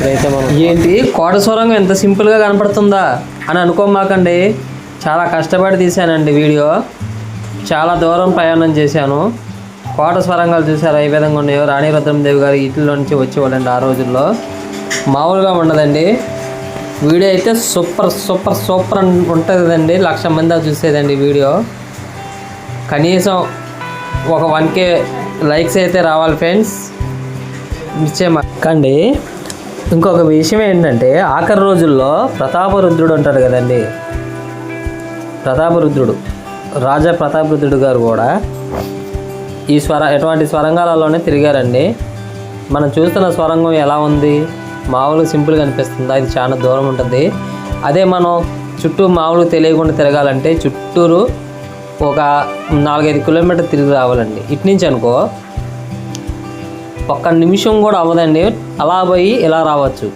ఇప్పుడైతే మనం ఏంటి? కోట సొరంగం ఎంత సింపుల్గా కనపడుతుందా అని అనుకోమాకండి. చాలా కష్టపడి తీశానండి వీడియో. చాలా దూరం ప్రయాణం చేశాను. కోట స్వరంగాలు చూసారా? ఏ విధంగా ఉన్నాయో రాణి రుద్రమదేవి గారు ఇట్ల నుంచి వచ్చేవాళ్ళండి ఆ రోజుల్లో. మామూలుగా ఉండదండి. వీడియో అయితే సూపర్ సూపర్ సూపర్ ఉంటుంది లక్ష మంది చూసేదండి వీడియో. కనీసం ఒక వన్ కే లైక్స్ అయితే రావాలి ఫ్రెండ్స్. కండి. ఇంకొక విషయం ఏంటంటే ఆఖరి రోజుల్లో ప్రతాపరుద్రుడు అంటారు కదండి. ప్రతాపరుద్రుడు రాజా ప్రతాపరుద్రుడు గారు కూడా ఈ స్వర ఎటువంటి స్వరంగాలలోనే తిరిగారండి. మనం చూస్తున్న స్వరంగం ఎలా ఉంది? మామూలుగా సింపుల్గా అనిపిస్తుంది? అది చాలా దూరం ఉంటుంది. అదే మనం చుట్టూ మామూలుగా తెలియకుండా తిరగాలంటే చుట్టూరు ఒక నాలుగైదు కిలోమీటర్ తిరిగి రావాలండి. ఇటు నుంచి అనుకో ఒక్క నిమిషం కూడా అవ్వదండి. అలా పోయి ఇలా రావచ్చు.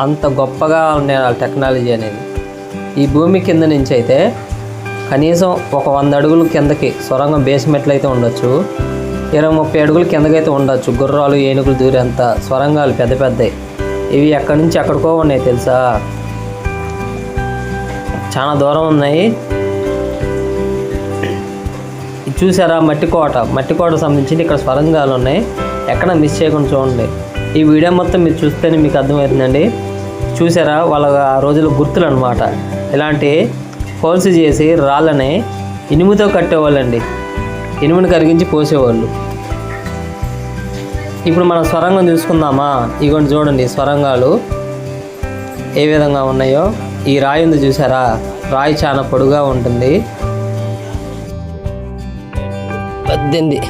అంత గొప్పగా ఉండే ఆ టెక్నాలజీ అనేది. ఈ భూమి కింద నుంచి అయితే కనీసం ఒక వంద అడుగుల కిందకి సొరంగం బేస్మెంట్లు అయితే ఉండొచ్చు. ఇరవై ముప్పై అడుగుల కిందకైతే ఉండొచ్చు. గుర్రాలు ఏనుగులు దూరేంత సొరంగాలు పెద్ద పెద్దవి ఇవి ఎక్కడి నుంచి ఎక్కడికో ఉన్నాయి తెలుసా? చాలా దూరం ఉన్నాయి. ఇది చూసారా? మట్టి కోట. మట్టి కోట సంబంధించి ఇక్కడ స్వరంగాలు ఉన్నాయి. ఎక్కడ మిస్ చేయకుండా చూడండి. ఈ వీడియో మొత్తం మీరు చూస్తేనే మీకు అర్థమవుతుందండి. చూసారా? వాళ్ళ ఆ రోజుల గుర్తులు అనమాట ఇలాంటి హోల్స్ చేసి రాళ్ళని ఇనుముతో కట్టేవాళ్ళండి. ఇనుముని కరిగించి పోసేవాళ్ళు. ఇప్పుడు మనం స్వరంగం చూసుకుందామా? ఇగోండి చూడండి స్వరంగాలు. ఏ విధంగా ఉన్నాయో? ఈ రాయి ఉంది చూసారా? రాయి చాలా పొడుగా ఉంటుంది. పద్దెనిమిది.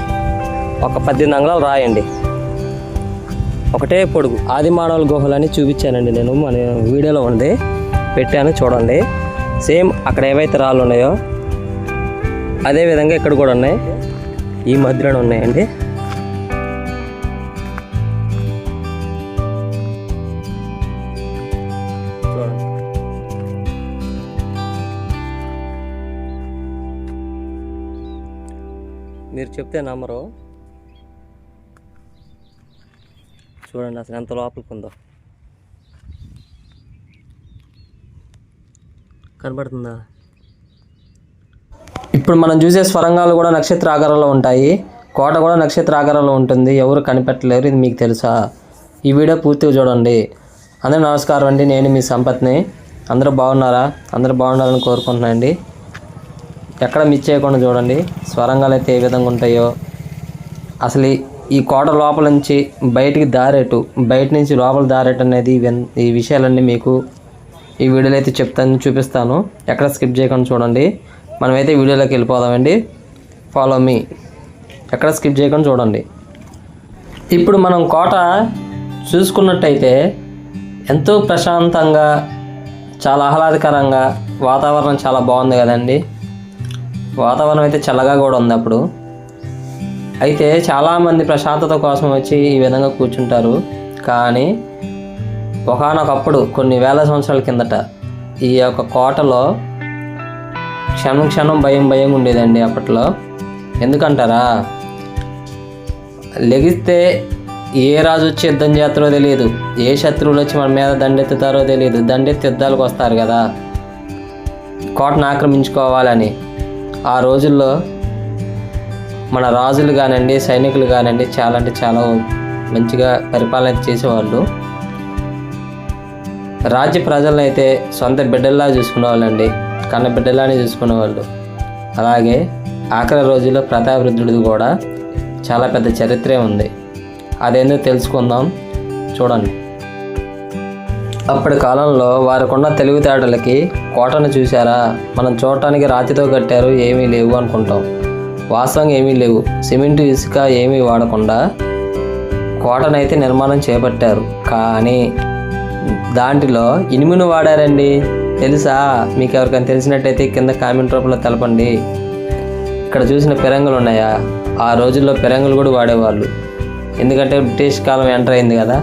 ఒక పద్దెనిమిది అంగుళాలు రాయండి. ఒకటే పొడుగు. ఆది మానవుల గుహలని చూపించానండి నేను. మన వీడియోలో ఉంది. పెట్టాను చూడండి. సేమ్ అక్కడ ఏవైతే రాళ్ళు ఉన్నాయో అదే విధంగా ఇక్కడ కూడా ఉన్నాయి. ఈ మధ్యలో ఉన్నాయండి. మీరు చెప్తే నమ్మరు. చూడండి అసలు ఎంత లోపలికి ఉందో కనబడుతుందా? ఇప్పుడు మనం చూసే స్వరంగాలు కూడా నక్షత్ర ఆకారంలో ఉంటాయి. కోట కూడా నక్షత్ర ఆకారంలో ఉంటుంది. ఎవరు కనిపెట్టలేరు. ఇది మీకు తెలుసా? ఈ వీడియో పూర్తిగా చూడండి. అందరూ నమస్కారం అండి. నేను మీ సంపత్ని. అందరూ బాగున్నారా? అందరూ బాగున్నారని కోరుకుంటున్నాను అండి. ఎక్కడ మిస్ చేయకుండా చూడండి. స్వరంగాలు అయితే ఏ విధంగా ఉంటాయో. అసలు ఈ- కోట లోపల నుంచి బయటికి దారేటు బయట నుంచి లోపల దారేటు అనేది ఈ విషయాలన్నీ మీకు ఈ వీడియోలో అయితే చెప్తాను చూపిస్తాను. ఎక్కడ స్కిప్ చేయకుండా చూడండి. మనమైతే వీడియోలోకి వెళ్ళిపోదామండి. ఫాలో మీ ఎక్కడ స్కిప్ చేయకుండా చూడండి. ఇప్పుడు మనం కోట చూసుకున్నట్టయితే ఎంతో ప్రశాంతంగా చాలా ఆహ్లాదకరంగా వాతావరణం చాలా బాగుంది కదండి. వాతావరణం అయితే చల్లగా కూడా ఉంది అప్పుడు. అయితే చాలామంది ప్రశాంతత కోసం వచ్చి ఈ విధంగా కూర్చుంటారు. కానీ ఒకానొకప్పుడు కొన్ని వేల సంవత్సరాల కిందట ఈ యొక్క కోటలో క్షణం క్షణం భయం భయం ఉండేదండి అప్పట్లో. ఎందుకంటారా? లెగిస్తే ఏ రాజు వచ్చి యుద్ధం చేస్తారో తెలియదు. ఏ శత్రువులు వచ్చి మన మీద దండెత్తుతారో తెలియదు. దండెత్తి యుద్ధాలకు వస్తారు కదా. కోటను ఆక్రమించుకోవాలని ఆ రోజుల్లో మన రాజులు కానివ్వండి సైనికులు కానివ్వండి చాలా అంటే చాలా మంచిగా పరిపాలన చేసేవాళ్ళు. రాజ్య ప్రజలను అయితే సొంత బిడ్డల్లా చూసుకునేవాళ్ళండి కన్న బిడ్డలానే చూసుకునేవాళ్ళు. అలాగే ఆఖరి రోజుల్లో ప్రతాపరుద్రుడిది కూడా చాలా పెద్ద చరిత్రే ఉంది. అదేందో తెలుసుకుందాం చూడండి. అప్పటి కాలంలో వారికున్న తెలివితేటలకి కోటను చూసారా మనం చూడటానికి రాతితో కట్టారు ఏమీ లేవు అనుకుంటాం. వాస్తవం ఏమీ లేవు. సిమెంట్ ఇసుక ఏమీ వాడకుండా కోటనైతే నిర్మాణం చేపట్టారు. కానీ దాంట్లో ఇనుమును వాడారండి. తెలుసా? మీకు ఎవరికైనా తెలిసినట్టయితే కింద కామెంట్ రూపంలో తెలపండి. ఇక్కడ చూసిన పిరంగులు ఉన్నాయా? ఆ రోజుల్లో పిరంగులు కూడా వాడేవాళ్ళు. ఎందుకంటే బ్రిటిష్ కాలం ఎంటర్ అయింది కదా.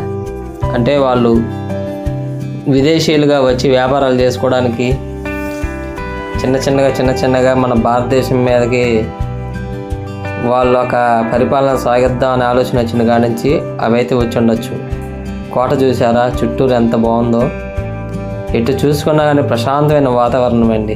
అంటే వాళ్ళు విదేశీయులుగా వచ్చి వ్యాపారాలు చేసుకోవడానికి చిన్న చిన్నగా చిన్న చిన్నగా మన భారతదేశం మీదకి వాళ్ళు ఒక పరిపాలన సాగిద్దాం అనే ఆలోచన వచ్చిన కాడి నుంచి అవైతే అయితే వచ్చి ఉండొచ్చు. కోట చూసారా చుట్టూరు ఎంత బాగుందో. ఎటు చూసుకున్నా కానీ ప్రశాంతమైన వాతావరణం అండి.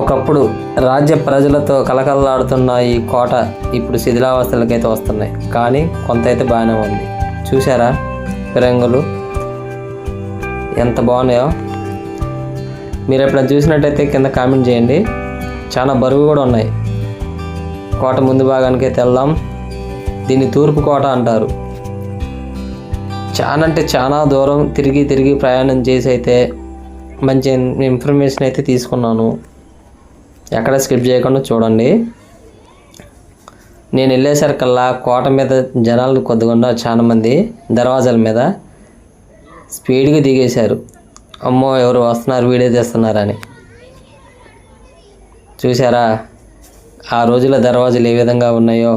ఒకప్పుడు రాజ్య ప్రజలతో కలకలలాడుతున్న ఈ కోట ఇప్పుడు శిథిలావస్థలకైతే వస్తున్నాయి. కానీ కొంత అయితే బాగానే ఉంది. చూసారా ఫిరంగులు ఎంత బాగున్నాయో. మీరు ఎప్పుడైనా చూసినట్టయితే కింద కామెంట్ చేయండి. చాలా బరువు కూడా ఉన్నాయి. కోట ముందు భాగానికి అయితే వెళ్దాం దీన్ని తూర్పు కోట అంటారు. చాలా అంటే చాలా దూరం తిరిగి తిరిగి ప్రయాణం చేసి అయితే మంచి ఇన్ఫర్మేషన్ అయితే తీసుకున్నాను. ఎక్కడ స్కిప్ చేయకుండా చూడండి. నేను వెళ్ళేసరికల్లా కోట మీద జనాలు కొద్దిగా చాలా మంది దర్వాజాల మీద స్పీడ్గా దిగేశారు. అమ్మో ఎవరు వస్తున్నారు వీడియో తీస్తున్నారని. చూసారా ఆ రోజుల దర్వాజులు ఏ విధంగా ఉన్నాయో?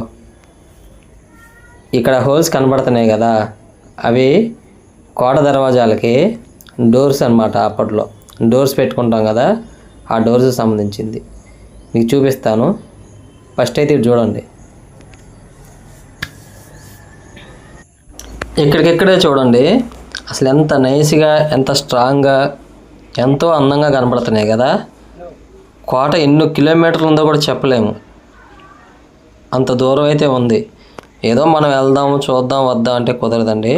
ఇక్కడ హోల్స్ కనబడుతున్నాయి కదా. అవి కోట దర్వాజాలకి డోర్స్ అన్నమాట అప్పట్లో. డోర్స్ పెట్టుకుంటాం కదా ఆ డోర్స్ సంబంధించింది. మీకు చూపిస్తాను. ఫస్ట్ అయితే ఇది చూడండి. ఇక్కడికిక్కడే చూడండి. అసలు ఎంత నైస్గా ఎంత స్ట్రాంగ్గా ఎంతో అందంగా కనబడుతున్నాయి కదా. కోట ఎన్నో కిలోమీటర్లు ఉందో కూడా చెప్పలేము. అంత దూరం అయితే ఉంది. ఏదో మనం వెళ్దాము చూద్దాం వద్దాం అంటే కుదరదండి.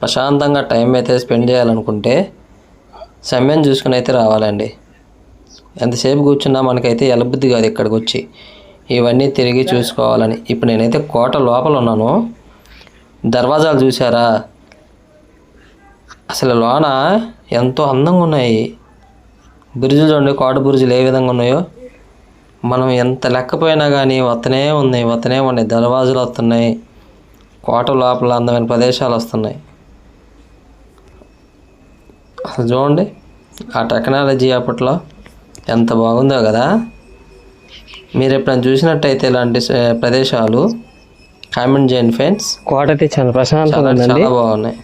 ప్రశాంతంగా టైం అయితే స్పెండ్ చేయాలనుకుంటే సమయం చూసుకుని అయితే రావాలండి. ఎంతసేపు కూర్చున్నా మనకైతే ఎలబుద్ధి కాదు ఇక్కడికి వచ్చి ఇవన్నీ తిరిగి చూసుకోవాలని. ఇప్పుడు నేనైతే కోట లోపల ఉన్నాను. దర్వాజాలు చూసారా అసలు లోన ఎంతో అందంగా ఉన్నాయి. బురుజులు చూడండి కోట బురుజులు ఏ విధంగా ఉన్నాయో. మనం ఎంత లెక్కపోయినా కానీ వస్తనే ఉన్నాయి వస్తనే ఉన్నాయి. దర్వాజులు వస్తున్నాయి కోట లోపల అందమైన ప్రదేశాలు వస్తున్నాయి. అసలు చూడండి ఆ టెక్నాలజీ అప్పట్లో ఎంత బాగుందో కదా. మీరు ఎప్పుడైనా చూసినట్టయితే ఇలాంటి ప్రదేశాలు కామెంట్ చేయండి ఫ్రెండ్స్. కోట చాలా ప్రశాంతంగా చాలా బాగున్నాయి.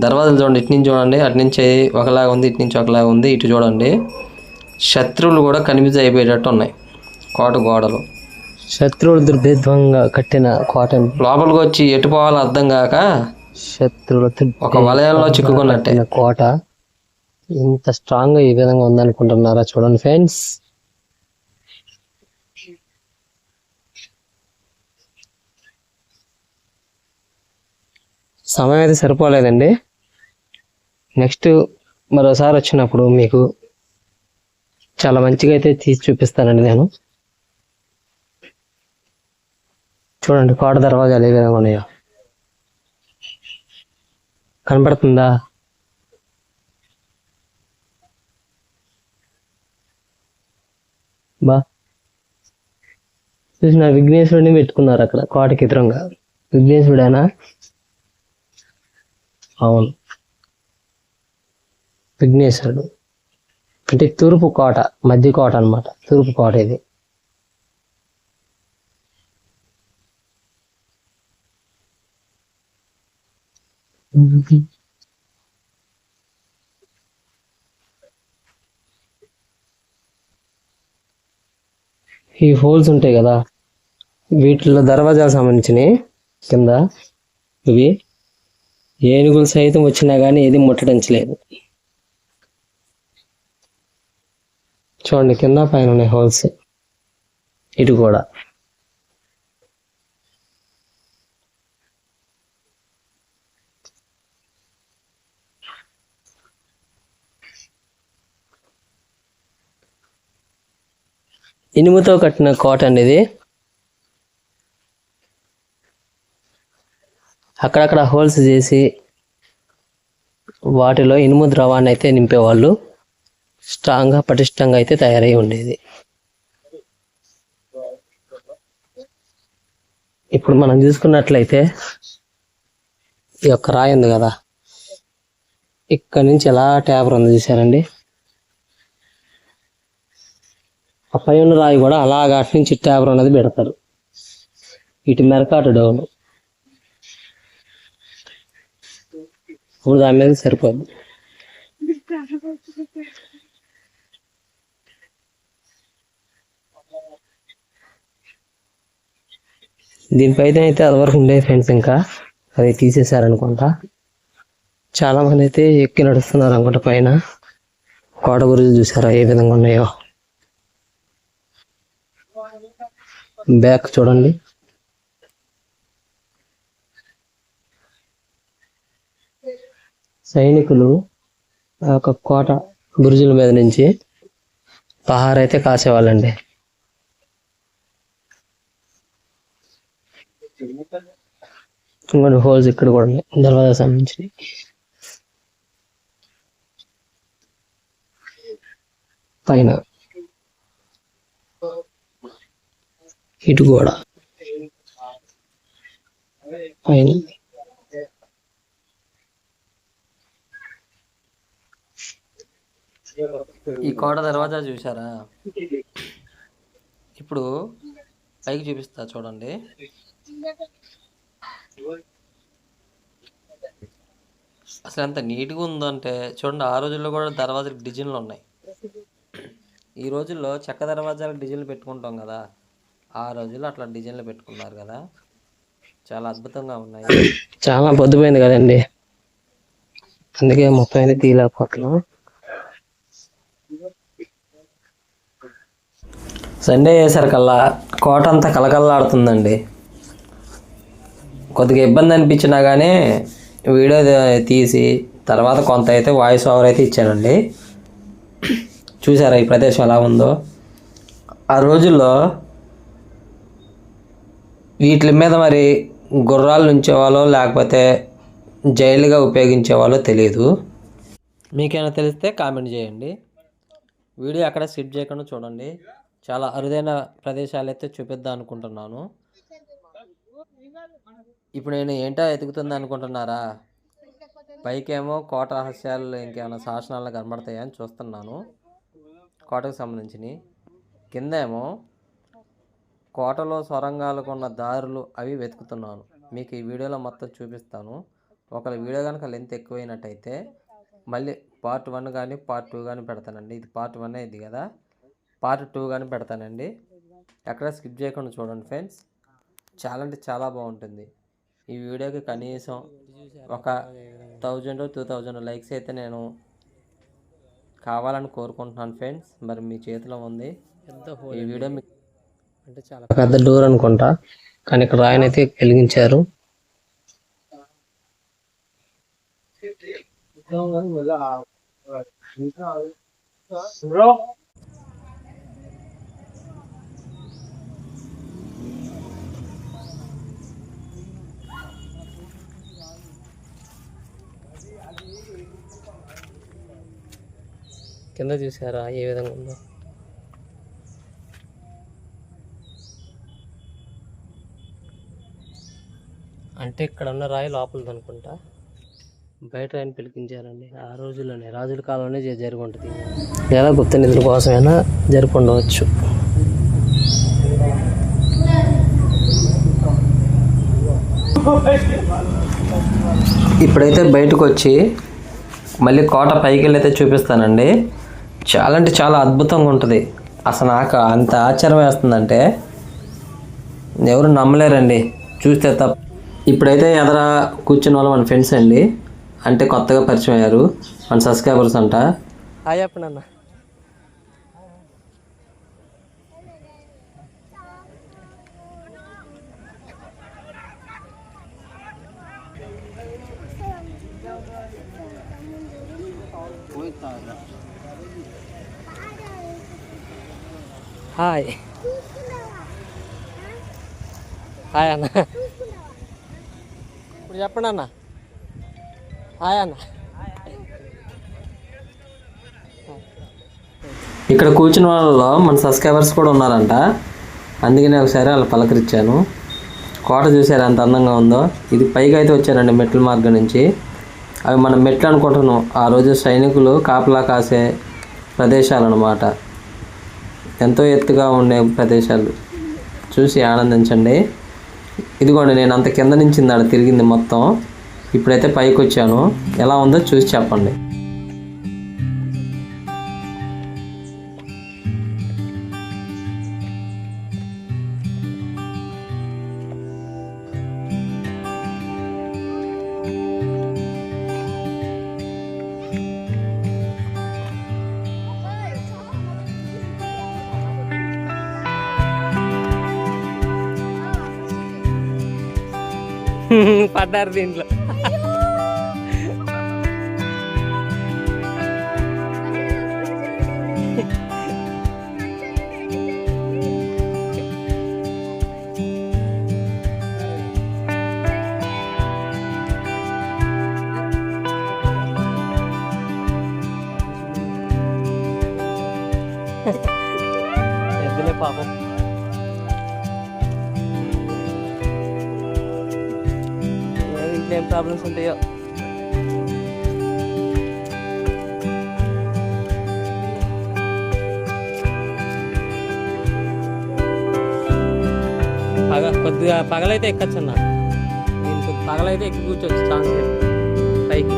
దర్వాజాలు చూడండి ఇటు నుంచి చూడండి అటు నుంచి ఒకలాగా ఉంది ఇటు నుంచి ఒకలాగా ఉంది ఇటు చూడండి. శత్రువులు కూడా కనిపించి అయిపోయేటట్టు ఉన్నాయి. కోట గోడలు. శత్రువులు దుర్భేద్వంగా కట్టిన కోట లోపలికి వచ్చి ఎటు పోవాలో అర్థం కాక శత్రువులతో ఒక వలయంలో చిక్కుకున్నట్టే. కోట. ఇంత స్ట్రాంగ్గా ఈ విధంగా ఉందనుకుంటున్నారా చూడండి ఫ్రెండ్స్ సమయం అయితే సరిపోలేదండి. నెక్స్ట్ మరోసారి వచ్చినప్పుడు మీకు చాలా మంచిగా అయితే తీసి చూపిస్తానండి నేను. చూడండి కోట దర్వాజాలు ఏ విధంగా ఉన్నాయో. కనపడుతుందా? బా. చూసిన విఘ్నేశ్వరుడిని పెట్టుకున్నారు అక్కడ కోటకి ఎదురంగా. విఘ్నేశ్వరుడేనా? అవును. విఘ్నేశ్వరుడు. అంటే తూర్పు కోట మధ్య కోట అన్నమాట. తూర్పు కోట ఇది. ఈ హోల్స్ ఉంటాయి కదా. వీటిలో దర్వాజాలు సంబంధించినవి కింద. ఇవి. ఏనుగులు సైతం వచ్చినా కానీ ఏది ముట్టడించలేదు. చూడండి కింద పైన ఉన్నాయి హోల్స్. ఇటు కూడా. ఇనుముతో కట్టిన కోట అండి అక్కడక్కడ హోల్స్ చేసి వాటిలో ఇనుము ద్రవాన్ని అయితే నింపేవాళ్ళు. స్ట్రాంగ్గా పటిష్టంగా అయితే తయారై ఉండేది. ఇప్పుడు మనం చూసుకున్నట్లయితే ఈ యొక్క రాయి ఉంది కదా. ఇక్కడ నుంచి ఎలా ట్యాబర్ ఉంది చూసారండి ఆ పైన రాయి కూడా అలాగా అటు నుంచి ట్యాబర్ అనేది పెడతారు. ఇటు మెరక అటు డౌన్. ఇప్పుడు దాని మీద సరిపోద్ది దీనిపైన అయితే అదివరకు ఉండే ఫ్రెండ్స్ ఇంకా అది తీసేశారనుకుంటా. చాలా మంది అయితే ఎక్కి నడుస్తున్నారు అనుకుంటా పైన. కోట గురించి చూసారా? ఏ విధంగా ఉన్నాయో? బ్యాక్ చూడండి. సైనికులు ఆ యొక్క కోట బురుజుల మీద నుంచి పహారైతే కాసేవాళ్ళండి. ఇంకొన్ని హోల్స్ ఇక్కడ కూడా ఉన్నాయి. దర్వాజా సంబంధించి పైన ఇటు కూడా పైన ఈ కోట దర్వాజా చూసారా ఇప్పుడు పైకి చూపిస్తా చూడండి. అసలు ఎంత నీట్గా ఉందంటే చూడండి ఆ రోజుల్లో కూడా దర్వాజాలకు డిజైన్లు ఉన్నాయి. ఈ రోజుల్లో చెక్క దర్వాజాలకు డిజైన్లు పెట్టుకుంటాం కదా ఆ రోజుల్లో అట్లా డిజైన్లు పెట్టుకున్నారు కదా. చాలా అద్భుతంగా ఉన్నాయి. చాలా పొద్దుపోయింది కదండి. అందుకే మొత్తం అయితే తీయలేకపోతున్నాం. సండే అయ్యేసరికల్లా కోట అంతా కలకల్లాడుతుందండి కొద్దిగా ఇబ్బంది అనిపించినా కానీ వీడియో తీసి తర్వాత కొంత అయితే వాయిస్ ఓవర్ అయితే ఇచ్చానండి చూసారా ఈ ప్రదేశం ఎలా ఉందో? ఆ రోజుల్లో వీటి మీద మరి గుర్రాలు ఉంచేవాళ్ళో లేకపోతే జైలుగా ఉపయోగించేవాళ్ళో తెలియదు మీకేమైనా తెలిస్తే కామెంట్ చేయండి. వీడియో అక్కడ స్కిప్ చేయకుండా చూడండి. చాలా అరుదైన ప్రదేశాలు అయితే చూపిద్దాం అనుకుంటున్నాను ఇప్పుడు నేను ఏంటో ఎదుగుతుంది అనుకుంటున్నారా? పైకేమో కోట రహస్యాలు ఇంకేమైనా శాసనాలు కనబడతాయని చూస్తున్నాను. కోటకు సంబంధించినవి. కిందేమో కోటలో సొరంగాలకు ఉన్న దారులు అవి వెతుకుతున్నాను. మీకు ఈ వీడియోలో మొత్తం చూపిస్తాను. ఒకవేళ వీడియో కనుక లెంత్ ఎక్కువైనట్టయితే మళ్ళీ పార్ట్ వన్ కానీ పార్ట్ టూ కానీ పెడతానండి. ఇది పార్ట్ వన్ ఇది కదా. పార్ట్ టూ కానీ పెడతానండి. ఎక్కడ స్కిప్ చేయకుండా చూడండి ఫ్రెండ్స్. చాలా అంటే చాలా బాగుంటుంది. ఈ వీడియోకి కనీసం ఒక థౌజండ్ టూ థౌజండ్ లైక్స్ అయితే నేను కావాలని కోరుకుంటున్నాను ఫ్రెండ్స్. మరి మీ చేతిలో ఉంది. ఈ వీడియో మీకు అంటే చాలా పెద్ద డోర్ అనుకుంటా. కానీ ఇక్కడ రాయనైతే వెలిగించారు. కింద చూసారా ఏ విధంగా ఉందో? అంటే ఇక్కడ ఉన్న రాయి లోపలది అనుకుంటా. బయట ఆయన పిలిపించారండి. ఆ రోజుల్లోనే రాజుల కాలంలోనే జరుగుంటుంది ఉంటుంది. లేదా గుప్త నిధుల కోసమైనా జరుపుకుండవచ్చు ఇప్పుడైతే బయటకు వచ్చి మళ్ళీ కోట పైకి వెళ్ళి అయితే చూపిస్తానండి. చాలా అంటే చాలా అద్భుతంగా ఉంటుంది. అసలు నాకు అంత ఆశ్చర్యం వేస్తుందంటే ఎవరు నమ్మలేరండి. చూస్తే తప్ప. ఇప్పుడైతే ఎదర కూర్చున్న వాళ్ళు మన ఫ్రెండ్స్ అండి. అంటే కొత్తగా పరిచయం అయ్యారు. మన సబ్స్క్రైబర్స్ అంట. చెప్పండి అన్న హాయ్ హాయ్ అన్న ఇప్పుడు చెప్పండి అన్న. హాయ్ అన్న ఇక్కడ కూర్చున్న వాళ్ళలో మన సబ్స్క్రైబర్స్ కూడా ఉన్నారంట. అందుకనే ఒకసారి వాళ్ళు పలకరించాను. కోట చూసారు ఎంత అందంగా ఉందో? ఇది పైకి అయితే వచ్చారండి మెట్ల మార్గం నుంచి. అవి మనం మెట్లు అనుకుంటున్నాం. ఆ రోజు సైనికులు కాపలా కాసే ప్రదేశాలు అన్నమాట ఎంతో ఎత్తుగా ఉండే ప్రదేశాలు. చూసి ఆనందించండి. ఇదిగోండి నేను అంత కింద నుంచి ఇందాడ తిరిగింది మొత్తం. ఇప్పుడైతే పైకి వచ్చాను ఎలా ఉందో చూసి చెప్పండి. పడ్డారు దీంట్లో పగలైతే ఎక్కచ్చు అన్న. నేను పగలైతే ఎక్కి కూర్చోవచ్చు ఛాన్స్ లేదు పైకి.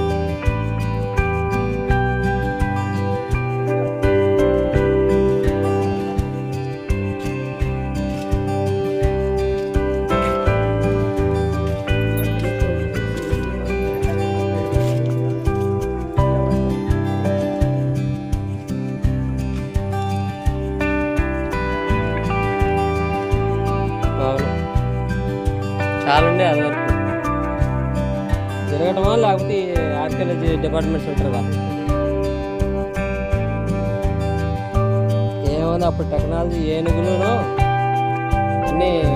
అన్నీ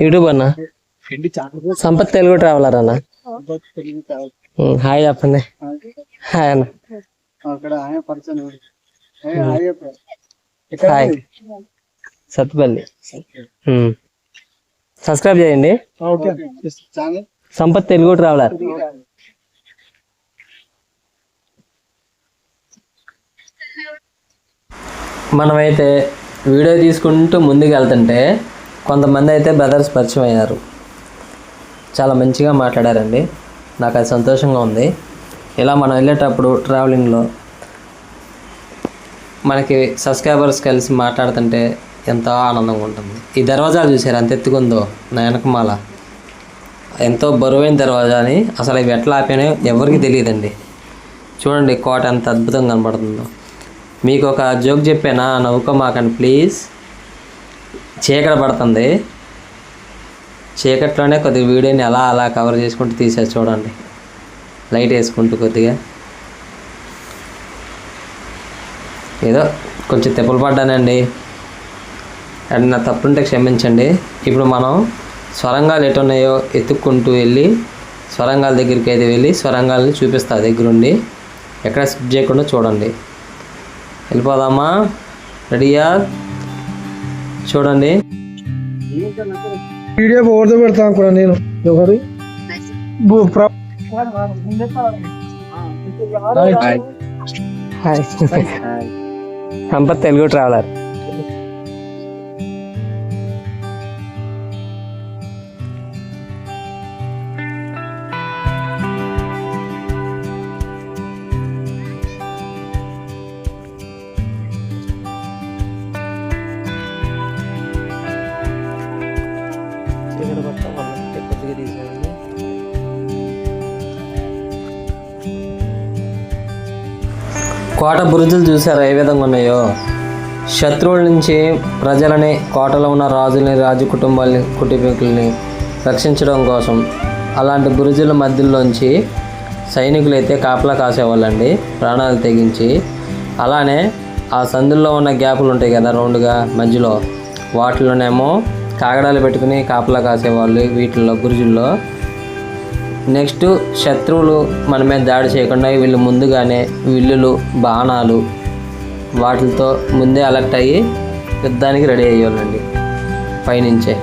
యూట్యూబ్ అన్న? సంపత్ తెలుగు ట్రావెలర్ అన్న హాయ్ చెప్పండి. హాయ్ అన్న. హాయ్ సత్తుపల్లి. హ్మ్. సబ్స్క్రైబ్ చేయండి. Okay. Channel? Sampath Telugu Traveller మనమైతే వీడియో తీసుకుంటూ ముందుకు వెళ్తుంటే కొంతమంది అయితే బ్రదర్స్ పరిచయం అయ్యారు చాలా మంచిగా మాట్లాడారండి. నాకు అది సంతోషంగా ఉంది. ఇలా మనం వెళ్ళేటప్పుడు ట్రావెలింగ్లో మనకి సబ్స్క్రైబర్స్ కలిసి మాట్లాడుతుంటే ఎంతో ఆనందంగా ఉంటుంది. ఈ దర్వాజాలు చూసారు? ఎంత ఎత్తుకుందో నా వెనకమాల ఎంతో బరువైన దర్వాజా అని. అసలు ఇవి ఎట్లా ఆపానో ఎవరికి తెలియదండి. చూడండి కోట ఎంత అద్భుతంగా కనబడుతుందో. మీకు ఒక జోక్ చెప్పానా? నవ్వుకోమాకండి ప్లీజ్. చీకట పడుతుంది. చీకట్లోనే కొద్దిగా వీడియోని అలా అలా కవర్ చేసుకుంటూ తీసేసి చూడండి. లైట్ వేసుకుంటూ కొద్దిగా. ఏదో కొంచెం తెప్పులు పడ్డానండి. అండ్ నా తప్పుంటే క్షమించండి. ఇప్పుడు మనం స్వరంగాలు ఎటు ఉన్నాయో ఎత్తుక్కుంటూ వెళ్ళి స్వరంగాల దగ్గరికి అయితే వెళ్ళి స్వరంగాలని చూపిస్తా దగ్గరుండి. ఎక్కడ స్కిప్ చేయకుండా చూడండి. వెళ్ళిపోదామా? రెడీయా? చూడండి. వీడియో ఓవర్తో పెడతాను కూడా నేను. ఎవరు? బు- ప్ర- హాయ్. సంపత్ తెలుగు ట్రావెలర్. కోట బురుజులు చూసారా ఏ విధంగా ఉన్నాయో? శత్రువుల నుంచి ప్రజలని కోటలో ఉన్న రాజుల్ని రాజు కుటుంబాలని కుటుంబీకుల్ని రక్షించడం కోసం అలాంటి బురుజుల మధ్యలోంచి సైనికులు అయితే కాపలా కాసేవాళ్ళండి. ప్రాణాలు తెగించి. అలానే ఆ సందుల్లో ఉన్న గ్యాపులు ఉంటాయి కదా రౌండ్గా మధ్యలో. వాటిలోనేమో కాగడాలు పెట్టుకుని కాపలా కాసేవాళ్ళు వీటిల్లో బురుజుల్లో. నెక్స్ట్ శత్రువులు మన మీద దాడి చేయకుండా వీళ్ళు ముందుగానే విల్లులు బాణాలు వాటితో ముందే అలర్ట్ అయ్యి యుద్ధానికి రెడీ అయ్యాలండి పైనుంచే.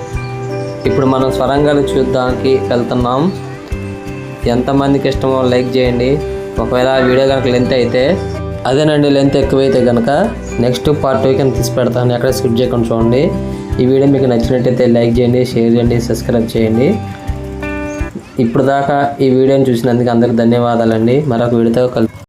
ఇప్పుడు మనం స్వరంగాలు చూద్దానికి వెళ్తున్నాం. ఎంతమందికి ఇష్టమో లైక్ చేయండి. ఒకవేళ వీడియో కనుక లెంత్ అయితే అదేనండి లెంత్ ఎక్కువైతే కనుక నెక్స్ట్ పార్ట్ టూ కింద తీసి పెడతాను ఎక్కడ స్కిప్ చేయకుండా చూడండి. ఈ వీడియో మీకు నచ్చినట్టయితే లైక్ చేయండి షేర్ చేయండి సబ్స్క్రైబ్ చేయండి. ఇప్పుడు దాకా ఈ వీడియోని చూసినందుకు అందరికి ధన్యవాదాలండి. మరొక వీడియోతో కలు